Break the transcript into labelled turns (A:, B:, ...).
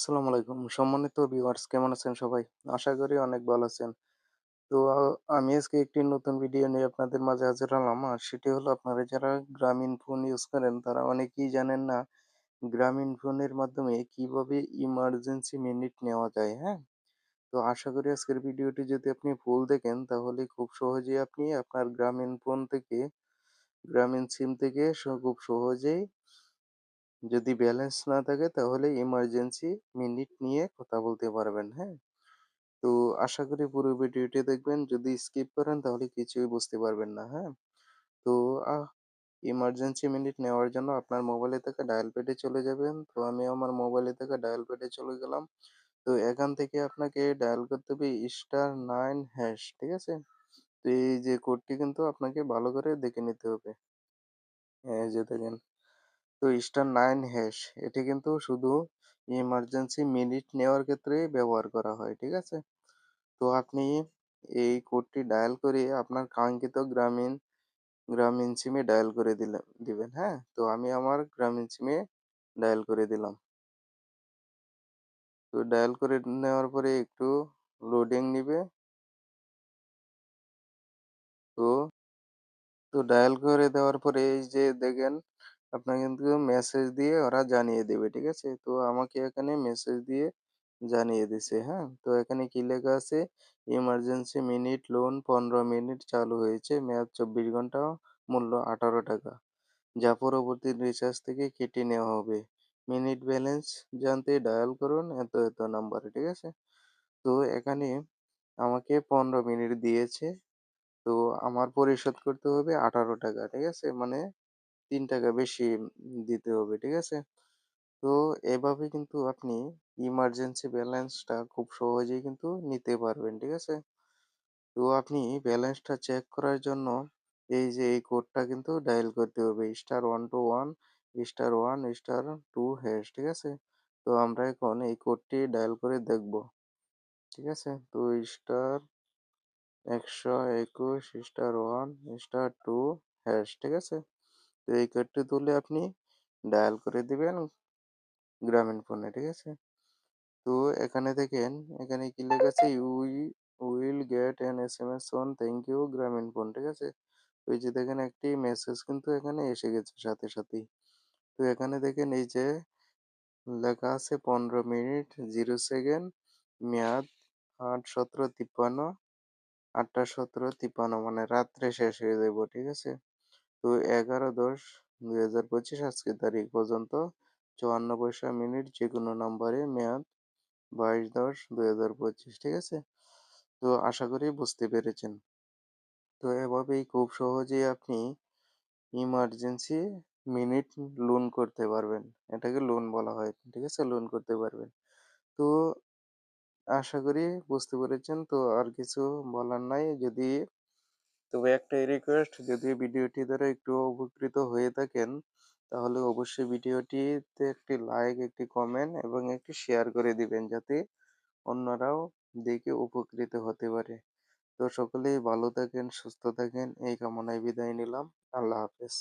A: আসসালামু আলাইকুম। সম্মানিত ভিউয়ার্স কেমন আছেন সবাই? আশা করি অনেক ভালো আছেন। তো আমি আজকে একটি নতুন ভিডিও নিয়ে আপনাদের মাঝে হাজির হলাম। আর সেটি হলো আপনারা যারা গ্রামীণ ফোন ইউজ করেন তারা অনেকেই জানেন না গ্রামীণ ফোনের মাধ্যমে কীভাবে ইমার্জেন্সি মিনিট নেওয়া যায়, হ্যাঁ? তো আশা করি আজকের ভিডিওটি যদি আপনি ফুল দেখেন তাহলে খুব সহজেই আপনি আপনার গ্রামীণ ফোন থেকে গ্রামীণ সিম থেকে খুব সহজেই যদি ব্যালেন্স না থাকে তাহলে ইমার্জেন্সি মিনিট নিয়ে কথা বলতে পারবেন, হ্যাঁ? তো আশা করি পুরো ভিডিওটি দেখবেন। যদি স্কিপ করেন তাহলে কিছুই বুঝতে পারবেন না, হ্যাঁ? তো আহ ইমার্জেন্সি মিনিট নেওয়ার জন্য আপনার মোবাইলে থাকা ডায়াল প্যাডে চলে যাবেন। তো আমি আমার মোবাইলে থাকা ডায়াল প্যাডে চলে গেলাম। তো এখান থেকে আপনাকে ডায়াল করতে হবে স্টার নাইন হ্যাশ, ঠিক আছে? তো এই যে কোডটি কিন্তু আপনাকে ভালো করে দেখে নিতে হবে। এই যে দেখেন। তো স্টার নাইন হ্যাশ এটি কিন্তু শুধু ইমার্জেন্সি মিনিট নেওয়ার ক্ষেত্রেই ব্যবহার করা হয়, ঠিক আছে? তো আপনি এই কোডটি ডায়াল করে আপনার কাঙ্ক্ষিত গ্রামীণ গ্রামীণ সিমে ডায়াল করে দিলেন দিবেন, হ্যাঁ? তো আমি আমার গ্রামীণ সিমে ডায়াল করে দিলাম। তো ডায়াল করে নেওয়ার পরে একটু লোডিং নিবে। তো, তো ডায়াল করে দেওয়ার পরে এই যে দেখেন আপনার কিন্তু মেসেজ দিয়ে ওরা জানিয়ে দেবে, ঠিক আছে? তো আমাকে এখানে মেসেজ দিয়ে জানিয়ে দিছে, হ্যাঁ? তো এখানে কি লেখা আছে? ইমার্জেন্সি মিনিট লোন ১৫ মিনিট চালু হয়েছে। মেয়াদ ২৪ ঘণ্টা, মূল্য ৳১৮ যা পরবর্তী রিচার্জ থেকে কেটে নেওয়া হবে। মিনিট ব্যালেন্স জানতে ডায়াল করুন এত, এত নাম্বারে, ঠিক আছে? তো এখানে আমাকে ১৫ মিনিট দিয়েছে। তো আমার পরিশোধ করতে হবে ৳১৮ ঠিক আছে? মানে ৳৩ বেশি দিতে হবে, ঠিক আছে? তো এভাবে কিন্তু আপনি ইমার্জেন্সি ব্যালেন্সটা খুব সহজেই কিন্তু নিতে পারবেন, ঠিক আছে? তো আপনি ব্যালেন্সটা চেক করার জন্য এই যে এই কোডটা কিন্তু ডায়াল করতে হবে star 121 star one star two hash, ঠিক আছে? তো আমরা এখন এই কোডটি ডায়াল করে দেখব, ঠিক আছে? তো star ১২১ star one star two hash, ঠিক আছে? তো এই কোডটি তুলে আপনি ডায়াল করে দিবেন গ্রামীণ ফোনে, ঠিক আছে? তো এখানে দেখেন, এখানে কি লেখা আছে? We will get an S M S on thank you Grameenphone, ঠিক আছে? ওই যে দেখেন একটি মেসেজ কিন্তু এখানে এসে গেছে সাথে সাথেই। তো এখানে দেখেন এই যে লেখা আছে ১৫ মিনিট জিরো সেকেন্ড, মেয়াদ ৮:১৭:৫৩, ৮:১৭:৫৩ মানে রাত্রে শেষ হয়ে যাইব, ঠিক আছে? তো ১১-১০-২০২৫ আজকের তারিখ পর্যন্ত ৫৪ পয়সা মিনিট যে কোনো নাম্বারে মেয়াদ ২২-১০-২০২৫ ঠিক আছে? তো আশা করি বুঝতে পেরেছেন। তো এভাবেই খুব সহজেই আপনি ইমার্জেন্সি মিনিট লোন করতে পারবেন। এটাকে লোন বলা হয়। ঠিক আছে? লোন করতে পারবেন। তো আশা করি বুঝতে পেরেছেন। তো আর কিছু বলার নাই। যদি তবে একটাই রিকোয়েস্ট যদি ভিডিওটি দ্বারা একটু উপকৃত হয়ে থাকেন তাহলে অবশ্যই ভিডিওটিতে একটি লাইক, একটি কমেন্ট এবং একটি শেয়ার করে দিবেন যাতে অন্যরাও দেখে উপকৃত হতে পারে। তো সকলেই ভালো থাকেন, সুস্থ থাকেন এই কামনায় বিদায় নিলাম। আল্লাহ হাফেজ।